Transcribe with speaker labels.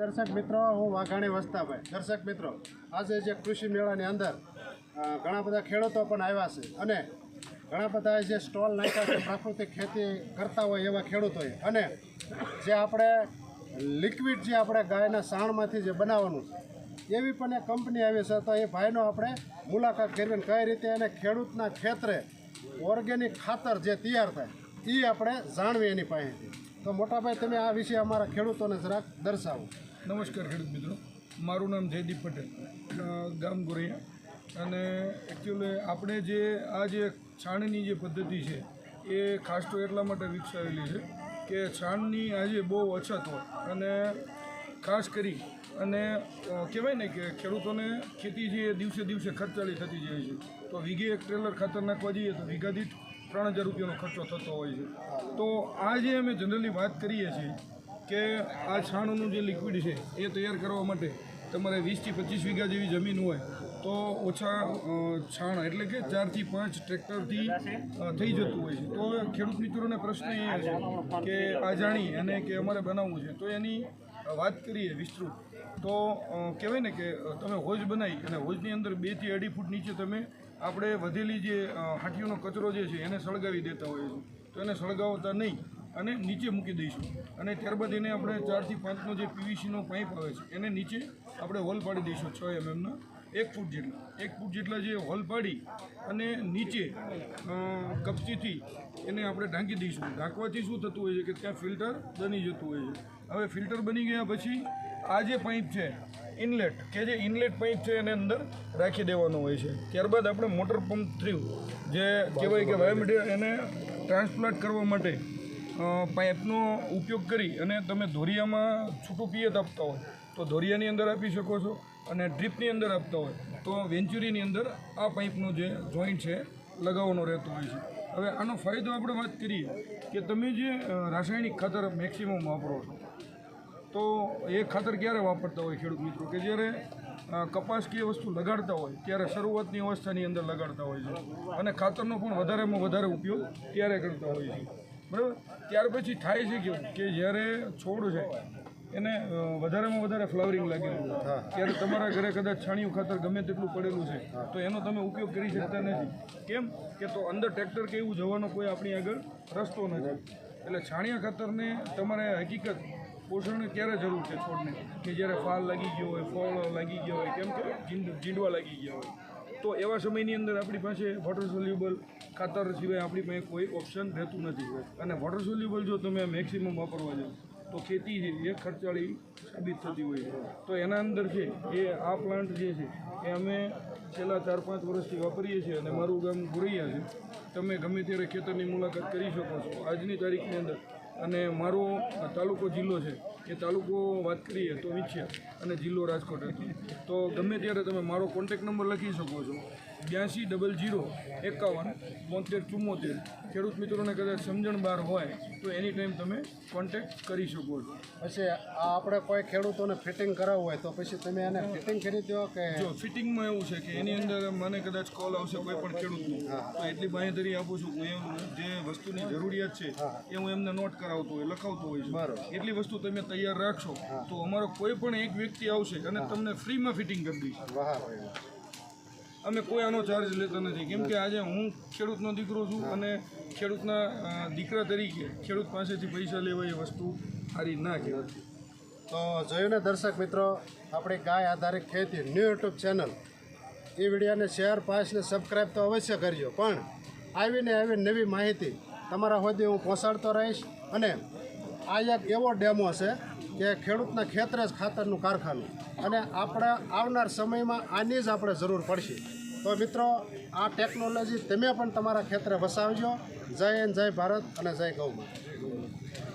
Speaker 1: દર્શક મિત્રો, હું વાઘાણી વસ્તાભાઈ. દર્શક મિત્રો, આજે જે કૃષિ મેળાની અંદર ઘણા બધા ખેડૂતો પણ આવ્યા છે અને ઘણા બધા જે સ્ટોલ નાખ્યા છે, પ્રાકૃતિક ખેતી કરતા હોય એવા ખેડૂતોએ. અને જે આપણે લિક્વિડ જે આપણે ગાયના સાણમાંથી જે બનાવવાનું એવી પણ એક કંપની આવી છે. તો એ ભાઈનો આપણે મુલાકાત કરવી કઈ રીતે એને ખેડૂતના ખેતરે ઓર્ગેનિક ખાતર જે તૈયાર થાય એ આપણે જાણવી એની પાસેથી. તો મોટાભાઈ, તમે આ વિશે અમારા ખેડૂતોને જરાક દર્શાવો.
Speaker 2: નમસ્કાર ખેડૂત મિત્રો. મારું નામ જયદીપ પટેલ. ગામ ગોરૈયા. અને એકચ્યુઅલી આપણે જે, આ જે છાણની જે પદ્ધતિ છે, એ ખાસ તો એટલા માટે વિકસાવેલી છે કે છાણની આજે બહુ અછત હોય અને ખાસ કરી અને કહેવાય ને કે ખેડૂતોને ખેતી એ દિવસે દિવસે ખર્ચાળી થતી જાય છે, તો વીઘે એક ટ્રેલર ખાતર નાખવા જઈએ તો વીઘા દીઠ ત્રણ હજાર રૂપિયાનો ખર્ચો થતો હોય છે. તો આ જે અમે જનરલી વાત કરીએ છીએ કે આ છાણનું જે લિક્વિડ છે, એ તૈયાર કરવા માટે તમારે વીસથી પચીસ વીઘા જેવી જમીન હોય, તો ઓછા છાણ એટલે કે ચારથી પાંચ ટ્રેક્ટરથી થઈ જતું હોય છે. તો ખેડૂત મિત્રોને પ્રશ્ન એ છે કે આ જાણી અને કે અમારે બનાવવું છે, તો એની વાત કરીએ વિસ્તૃત. તો કહેવાય ને કે તમે હોજ બનાવી અને હોજની અંદર બેથી અઢી ફૂટ નીચે તમે આપણે વધેલી જે હાટીઓનો કચરો જે છે, એને સળગાવી દેતા હોઈએ છીએ. તો એને સળગાવતા નહીં. અને નીચે મૂકી દઈશું. અને ત્યારબાદ એને આપણે ચારથી પાંચનો જે પીવીસીનો પાઇપ આવે છે, એને નીચે આપણે હોલ પાડી દઈશું છ એમએમના એક ફૂટ જેટલા. એક ફૂટ જેટલા જે હોલ પાડી અને નીચે કપચીથી એને આપણે ઢાંકી દઈશું. ઢાંકવાથી શું થતું હોય છે કે ત્યાં ફિલ્ટર બની જતું હોય છે. હવે ફિલ્ટર બની ગયા પછી આ જે પાઇપ છે, ઇનલેટ, કે જે ઇનલેટ પાઇપ છે એને અંદર રાખી દેવાનો હોય છે. ત્યારબાદ આપણે મોટર પંપ થ્રુ જે કહેવાય કે વાયોમીટર એને ટ્રાન્સપ્લાન્ટ કરવા માટે પાઇપનો ઉપયોગ કરી અને તમે ધોરિયામાં છૂટું પિયત આપતા હોય, તો ધોરિયાની અંદર આપી શકો છો અને ડ્રીપની અંદર આપતા હોય, તો વેન્ચુરીની અંદર આ પાઇપનો જે જોઈન્ટ છે, લગાવવાનો રહેતો હોય છે. હવે આનો ફાયદો આપણે વાત કરીએ કે તમે જે રાસાયણિક ખાતર મેક્સિમમ વાપરો છો, તો એ ખાતર ક્યારે વાપરતા હોય ખેડૂત મિત્રો? કે જ્યારે કપાસ કે વસ્તુ લગાડતા હોય, ત્યારે શરૂઆતની અવસ્થાની અંદર લગાડતા હોય છે અને ખાતરનો પણ વધારેમાં વધારે ઉપયોગ ત્યારે કરતા હોય છે. બરાબર? ત્યાર પછી થાય છે કેવું કે જ્યારે છોડ છે એને વધારેમાં વધારે ફ્લાવરિંગ લાગેલું ત્યારે તમારા ઘરે કદાચ છાણિયું ખાતર ગમે તેટલું પડેલું છે તો એનો તમે ઉપયોગ કરી શકતા નથી. કેમ? કે તો અંદર ટ્રેક્ટર કે એવું જવાનો કોઈ આપણી આગળ રસ્તો નથી. એટલે છાણિયા ખાતરને તમારે હકીકત પોષણની ક્યારે જરૂર છે છોડને? કે જ્યારે ફાલ લાગી ગયો હોય ફળ લાગી ગયો હોય કેમ કે જીંડ જીંડવા લાગી ગયા હોય. તો એવા સમયની અંદર આપણી પાસે વોટર સોલ્યુબલ ખાતર સિવાય આપણી પાસે કોઈ ઓપ્શન રહેતું નથી. અને વોટર સોલ્યુબલ જો તમે મેક્સિમમ વાપરવા જાઓ, તો ખેતી છે એ ખર્ચાળી સાબિત થતી હોય છે. તો એના અંદર છે, એ આ પ્લાન્ટ જે છે, એ અમે છેલ્લા ચાર પાંચ વર્ષથી વાપરીએ છીએ અને મારું ગામ ગુરૈયા છે. તમે ગમે ત્યારે ખેતરની મુલાકાત કરી શકો છો આજની તારીખની અંદર. અને મારો તાલુકો જિલ્લો છે, એ તાલુકો વાત કરીએ તો વિછ્યા અને જિલ્લો રાજકોટ હતો. તો ગમે ત્યારે તમે મારો કોન્ટેક નંબર લખી શકો છો. બ્યાસી ડબલ જીરો એકાવન બોતેર ચુમ્મોતેર ખેડૂત મિત્રોને કદાચ સમજણ બહાર હોય તો એની ટાઈમ તમે કોન્ટેક કરી શકો છો.
Speaker 1: પછી આ આપણે કોઈ ખેડૂતોને ફિટિંગ કરાવવું હોય તો પછી તમે એને ફિટિંગ કરી દો કે
Speaker 2: જો ફિટિંગમાં એવું છે કે એની અંદર મને કદાચ કોલ આવશે કોઈ પણ ખેડૂતનો તો એટલી બાંહેધરી આપું છું. કે હું જે વસ્તુની જરૂરિયાત છે એ હું એમને નોટ કરાવતો હોય લખાવતો હોય છું.
Speaker 1: બરોબર.
Speaker 2: એટલી વસ્તુ તમે તૈયાર રાખશો તો અમારો કોઈ પણ એક વ્યક્તિ આવશે અને તમને ફ્રીમાં ફિટિંગ કરી દઈશ.
Speaker 1: વાહ
Speaker 2: અમે કોઈ આનો ચાર્જ લેતા નથી. કેમ કે આજે હું ખેડૂતનો દીકરો છું અને ખેડૂતના દીકરા તરીકે ખેડૂત પાસેથી પૈસા લેવા એ વસ્તુ સારી ના કહેવાય.
Speaker 1: તો જોયું ને દર્શક મિત્રો, આપણી ગાય આધારિત ખેતી ન્યૂ યુટ્યુબ ચેનલ. એ વિડીયોને શેર પાસને સબસ્ક્રાઈબ તો અવશ્ય કરજો. પણ આવીને આવી નવી માહિતી તમારા સુધી હું પહોંચાડતો રહીશ અને આ એક એવો ડેમો છે કે ખેડૂતના ખેતરે જ ખાતરનું કારખાનું. અને આપણે આવનાર સમયમાં આની જ આપણે જરૂર પડશે. તો મિત્રો, આ ટેકનોલોજી તમે પણ તમારા ખેતરે વસાવજો. જય હિન્દ, જય ભારત અને જય ગૌ માતા.